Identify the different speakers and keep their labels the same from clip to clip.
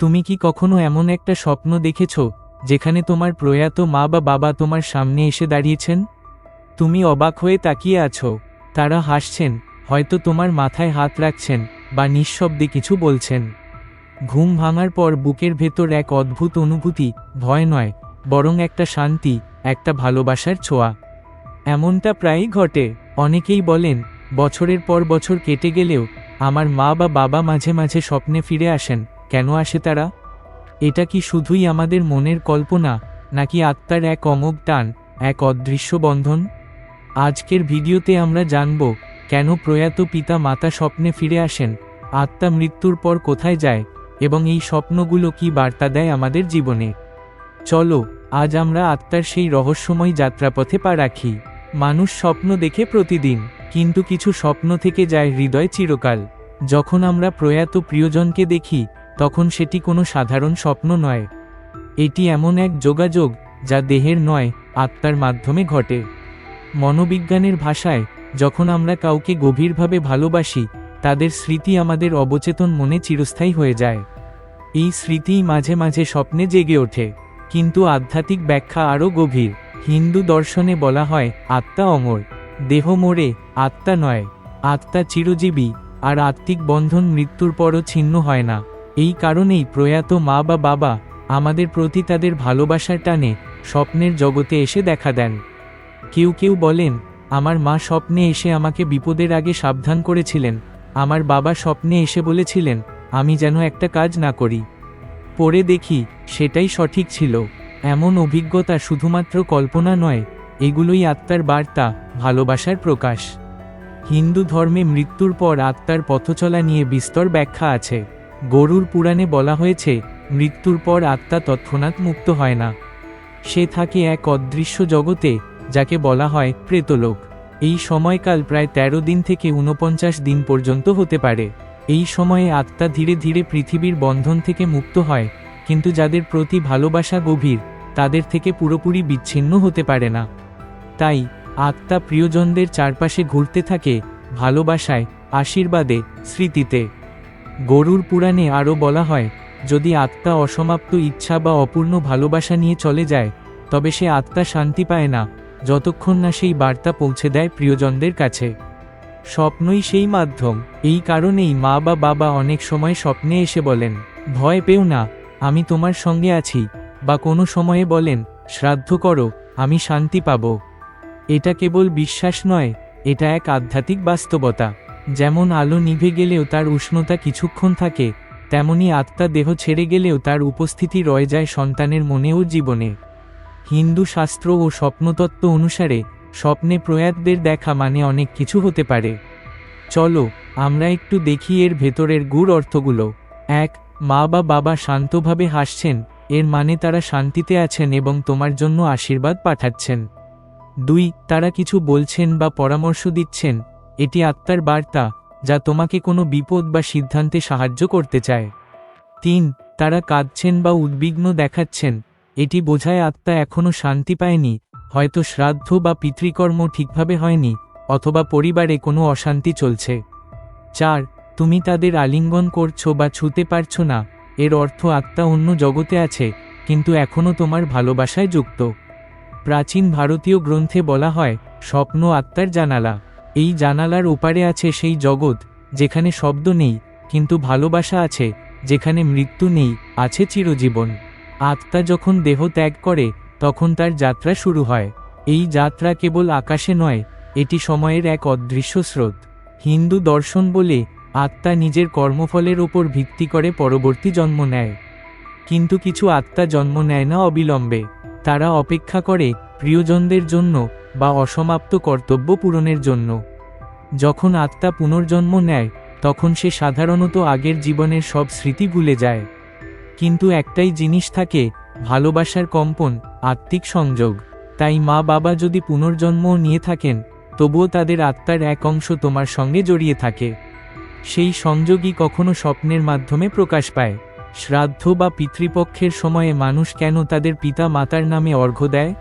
Speaker 1: তুমি কি কখনো এমন একটা স্বপ্ন দেখেছ, যেখানে তোমার প্রয়াত মা বা বাবা তোমার সামনে এসে দাঁড়িয়েছেন? তুমি অবাক হয়ে তাকিয়ে আছো, তারা হাসছেন, হয়তো তোমার মাথায় হাত রাখছেন, বা নিঃশব্দে কিছু বলছেন। ঘুম ভাঙার পর বুকের ভেতর এক অদ্ভুত অনুভূতি, ভয় নয়, বরং একটা শান্তি, একটা ভালোবাসার ছোঁয়া। এমনটা প্রায়ই ঘটে, অনেকেই বলেন, বছরের পর বছর কেটে গেলেও, আমার মা বা বাবা মাঝে মাঝে স্বপ্নে ফিরে আসেন কেন আসে তারা? এটা কি শুধুই আমাদের মনের কল্পনা, নাকি আত্মার এক অমোঘ টান, এক অদৃশ্য বন্ধন? আজকের ভিডিওতে আমরা জানব, কেন প্রয়াত পিতা মাতা স্বপ্নে ফিরে আসেন, আত্মা মৃত্যুর পর কোথায় যায়, এবং এই স্বপ্নগুলো কি বার্তা দেয় আমাদের জীবনে? চলো, আজ আমরা আত্মার সেই রহস্যময় যাত্রাপথে পা রাখি। মানুষ স্বপ্ন দেখে প্রতিদিন, কিন্তু কিছু স্বপ্ন থেকে যায় হৃদয় চিরকাল। যখন আমরা প্রয়াত প্রিয়জনকে দেখি তখন সেটি কোনো সাধারণ স্বপ্ন নয়। এটি এমন এক যোগাযোগ যা দেহের নয়, আত্মার মাধ্যমে ঘটে। মনোবিজ্ঞানের ভাষায়, যখন আমরা কাউকে গভীরভাবে ভালোবাসি, তাদের স্মৃতি আমাদের অবচেতন মনে চিরস্থায়ী হয়ে যায়। এই স্মৃতিই মাঝে মাঝে স্বপ্নে জেগে ওঠে। কিন্তু আধ্যাত্মিক ব্যাখ্যা আরও গভীর। হিন্দু দর্শনে বলা হয়, আত্মা অমর। দেহ মোড়ে আত্মা নয়। আত্মা চিরজীবী, আর আত্মিক বন্ধন মৃত্যুর পরও ছিন্ন হয় না। এই কারণেই প্রয়াত মা বা বাবা আমাদের প্রতি তাদের ভালোবাসার টানে স্বপ্নের জগতে এসে দেখা দেন। কেউ কেউ বলেন, আমার মা স্বপ্নে এসে আমাকে বিপদের আগে সাবধান করেছিলেন। আমার বাবা স্বপ্নে এসে বলেছিলেন, আমি যেন একটা কাজ না করি। পরে দেখি, সেটাই সঠিক ছিল। এমন অভিজ্ঞতা শুধুমাত্র কল্পনা নয়, এগুলোই আত্মার বার্তা, ভালোবাসার প্রকাশ। হিন্দু ধর্মে মৃত্যুর পর আত্মার পথচলা নিয়ে বিস্তর ব্যাখ্যা আছে। গরুর পুরাণে বলা হয়েছে, মৃত্যুর পর আত্মা তৎক্ষণাৎ মুক্ত হয় না। সে থাকে এক অদৃশ্য জগতে, যাকে বলা হয় প্রেতলোক। এই সময়কাল প্রায় ১৩ দিন থেকে ঊনপঞ্চাশ দিন পর্যন্ত হতে পারে। এই সময়ে আত্মা ধীরে ধীরে পৃথিবীর বন্ধন থেকে মুক্ত হয়, কিন্তু যাদের প্রতি ভালোবাসা গভীর, তাদের থেকে পুরোপুরি বিচ্ছিন্ন হতে পারে না। তাই, আত্মা প্রিয়জনদের চারপাশে ঘুরতে থাকে, ভালোবাসায়, আশীর্বাদে, স্মৃতিতে। গরুর পুরাণে আরও বলা হয়, যদি আত্মা অসমাপ্ত ইচ্ছা বা অপূর্ণ ভালোবাসা নিয়ে চলে যায়, তবে সে আত্মা শান্তি পায় না, যতক্ষণ না সেই বার্তা পৌঁছে দেয় প্রিয়জনদের কাছে। স্বপ্নই সেই মাধ্যম, এই কারণেই মা বা বাবা অনেক সময় স্বপ্নে এসে বলেন, ভয় পেও না, আমি তোমার সঙ্গে আছি, বা কোনো সময়ে বলেন, শ্রাদ্ধ করো, আমি শান্তি পাব। এটা কেবল বিশ্বাস নয়, এটা এক আধ্যাত্মিক বাস্তবতা। যেমন আলো নিভে গেলেও তার উষ্ণতা কিছুক্ষণ থাকে, তেমনি আত্মা দেহ ছেড়ে গেলেও তার উপস্থিতি রয়ে যায় সন্তানের মনে ও জীবনে। হিন্দু শাস্ত্র ও স্বপ্নতত্ত্ব অনুসারে, স্বপ্নে প্রয়াতদের দেখা মানে অনেক কিছু হতে পারে। চলো, আমরা একটু দেখি এর ভেতরের গুড় অর্থগুলো। এক, মা বা বাবা শান্তভাবে হাসছেন, এর মানে তারা শান্তিতে আছেন এবং তোমার জন্য আশীর্বাদ পাঠাচ্ছেন। দুই, তারা কিছু বলছেন বা পরামর্শ দিচ্ছেন এটি আত্মার বার্তা, যা তোমাকে কোনো বিপদ বা সিদ্ধান্তে সাহায্য করতে চায়। তিন, তারা কাঁদছেন বা উদ্বিগ্ন দেখাচ্ছেন। এটি বোঝায় আত্মা এখনও শান্তি পায়নি, হয়তো শ্রাদ্ধ বা পিতৃকর্ম ঠিকভাবে হয়নি, অথবা পরিবারে কোনো অশান্তি চলছে। চার, তুমি তাদের আলিঙ্গন করছ বা ছুতে পারছ না, এর অর্থ আত্মা অন্য জগতে আছে, কিন্তু এখনও তোমার ভালোবাসায় যুক্ত। প্রাচীন ভারতীয় গ্রন্থে বলা হয়, স্বপ্ন আত্মার জানালা। এই জানালার ওপারে আছে সেই জগৎ, যেখানে শব্দ নেই, কিন্তু ভালোবাসা আছে, যেখানে মৃত্যু নেই, আছে চিরজীবন। আত্মা যখন দেহ ত্যাগ করে, তখন তার যাত্রা শুরু হয়। এই যাত্রা কেবল আকাশে নয়, এটি সময়ের এক অদৃশ্য স্রোত। হিন্দু দর্শন বলে, আত্মা নিজের কর্মফলের ওপর ভিত্তি করে পরবর্তী জন্ম নেয়। কিন্তু কিছু আত্মা জন্ম নেয় না অবিলম্বে। তারা অপেক্ষা করে, প্রিয়জনদের জন্য বা অসমাপ্ত কর্তব্য পূরণের জন্য। যখন আত্মা পুনর্জন্ম নেয়, তখন সে সাধারণত আগের জীবনের সব স্মৃতি ভুলে যায়। কিন্তু একটাই জিনিস থাকে, ভালোবাসার কম্পন, আত্মিক সংযোগ। তাই মা বাবা যদি পুনর্জন্মও নিয়ে থাকেন, তবুও তাদের আত্মার এক অংশ তোমার সঙ্গে জড়িয়ে থাকে। সেই সংযোগই কখনো স্বপ্নের মাধ্যমে প্রকাশ পায়। শ্রাদ্ধ বা পিতৃপক্ষের সময়ে মানুষ কেন তাদের পিতা মাতার নামে অর্ঘ্য দেয়?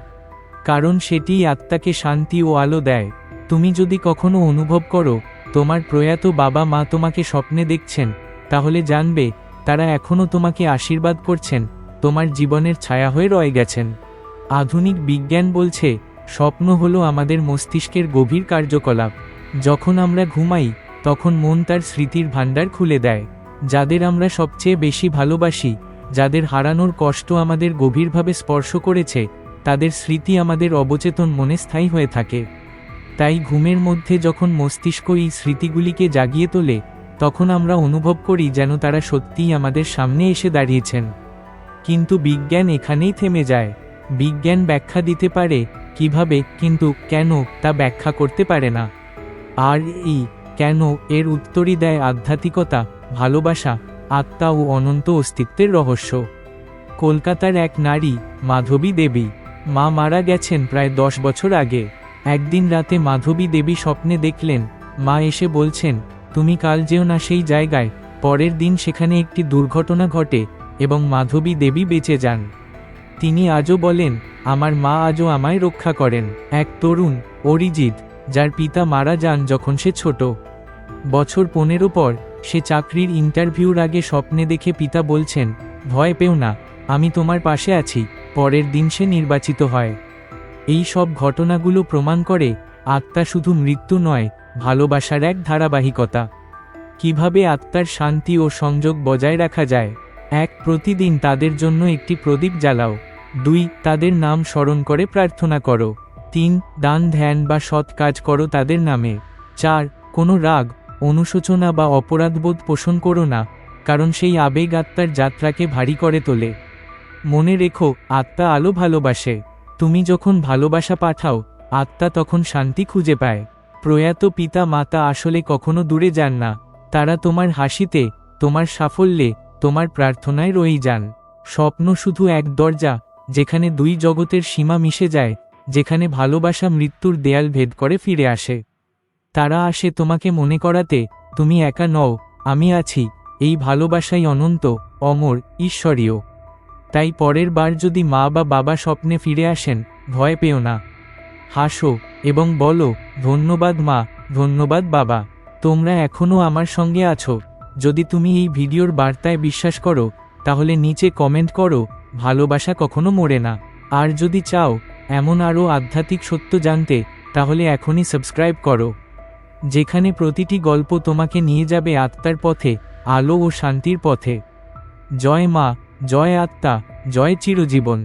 Speaker 1: কারণ সেটিই আত্মাকে শান্তি ও আলো দেয়। তুমি যদি কখনো অনুভব করো, তোমার প্রয়াত বাবা মা তোমাকে স্বপ্নে দেখছেন, তাহলে জানবে, তারা এখনও তোমাকে আশীর্বাদ করছেন, তোমার জীবনের ছায়া হয়ে রয়ে গেছেন। আধুনিক বিজ্ঞান বলছে, স্বপ্ন হলো আমাদের মস্তিষ্কের গভীর কার্যকলাপ। যখন আমরা ঘুমাই, তখন মন তার স্মৃতির ভাণ্ডার খুলে দেয়। যাদের আমরা সবচেয়ে বেশি ভালোবাসি, যাদের হারানোর কষ্ট আমাদের গভীরভাবে স্পর্শ করেছে তাদের স্মৃতি আমাদের অবচেতন মনে স্থায়ী হয়ে থাকে। তাই ঘুমের মধ্যে যখন মস্তিষ্ক এই স্মৃতিগুলিকে জাগিয়ে তোলে, তখন আমরা অনুভব করি যেন তারা সত্যিই আমাদের সামনে এসে দাঁড়িয়েছেন। কিন্তু বিজ্ঞান এখানেই থেমে যায়। বিজ্ঞান ব্যাখ্যা দিতে পারে, কীভাবে, কিন্তু কেন তা ব্যাখ্যা করতে পারে না। আর এই কেন এর উত্তরই দেয় আধ্যাত্মিকতা, ভালোবাসা, আত্মা ও অনন্ত অস্তিত্বের রহস্য। কলকাতার এক নারী, মাধবী দেবী। মা মারা গেছেন প্রায় দশ বছর আগে। একদিন রাতে মাধবী দেবী স্বপ্নে দেখলেন, মা এসে বলছেন, তুমি কাল যেও না সেই জায়গায়, পরের দিন সেখানে একটি দুর্ঘটনা ঘটে এবং মাধবী দেবী বেঁচে যান। তিনি আজও বলেন, আমার মা আজও আমায় রক্ষা করেন। এক তরুণ, অরিজিৎ, যার পিতা মারা যান যখন সে ছোট। বছর পনেরো পর, সে চাকরির ইন্টারভিউর আগে স্বপ্নে দেখে পিতা বলছেন, ভয় পেও না, আমি তোমার পাশে আছি। পরের দিন সে নির্বাচিত হয়। এই সব ঘটনাগুলো প্রমাণ করে আত্মা শুধু মৃত্যু নয়, ভালোবাসার এক ধারাবাহিকতা। কীভাবে আত্মার শান্তি ও সংযোগ বজায় রাখা যায়? এক, প্রতিদিন তাদের জন্য একটি প্রদীপ জ্বালাও। দুই, তাদের নাম স্মরণ করে প্রার্থনা করো। তিন, দান, ধ্যান বা সৎ কাজ করো তাদের নামে। চার, কোনো রাগ, অনুশোচনা বা অপরাধবোধ পোষণ করো না, কারণ সেই আবেগ আত্মার যাত্রাকে ভারী করে তোলে। মনে রেখো, আত্মা আলো ভালোবাসে। তুমি যখন ভালোবাসা পাঠাও, আত্মা তখন শান্তি খুঁজে পায়। প্রয়াত পিতা মাতা আসলে কখনো দূরে যান না। তারা তোমার হাসিতে, তোমার সাফল্যে, তোমার প্রার্থনায় রয়েই যান। স্বপ্ন শুধু এক দরজা, যেখানে দুই জগতের সীমা মিশে যায়, যেখানে ভালোবাসা মৃত্যুর দেয়াল ভেদ করে ফিরে আসে। তারা আসে তোমাকে মনে করাতে, তুমি একা নও, আমি আছি, এই ভালোবাসাই অনন্ত, অমর, ঈশ্বরীয়। তাই পরের বার যদি মা বা বাবা স্বপ্নে ফিরে আসেন, ভয় পেও না। হাসো এবং বলো, ধন্যবাদ মা, ধন্যবাদ বাবা। তোমরা এখনও আমার সঙ্গে আছো। যদি তুমি এই ভিডিওর বার্তায় বিশ্বাস করো, তাহলে নিচে কমেন্ট করো, ভালোবাসা কখনো মরে না। আর যদি চাও, এমন আরও আধ্যাত্মিক সত্য জানতে, তাহলে এখনই সাবস্ক্রাইব করো। যেখানে প্রতিটি গল্প তোমাকে নিয়ে যাবে আত্মার পথে, আলো ও শান্তির পথে। জয় মা জয় আত্মা জয় চিরজীবন।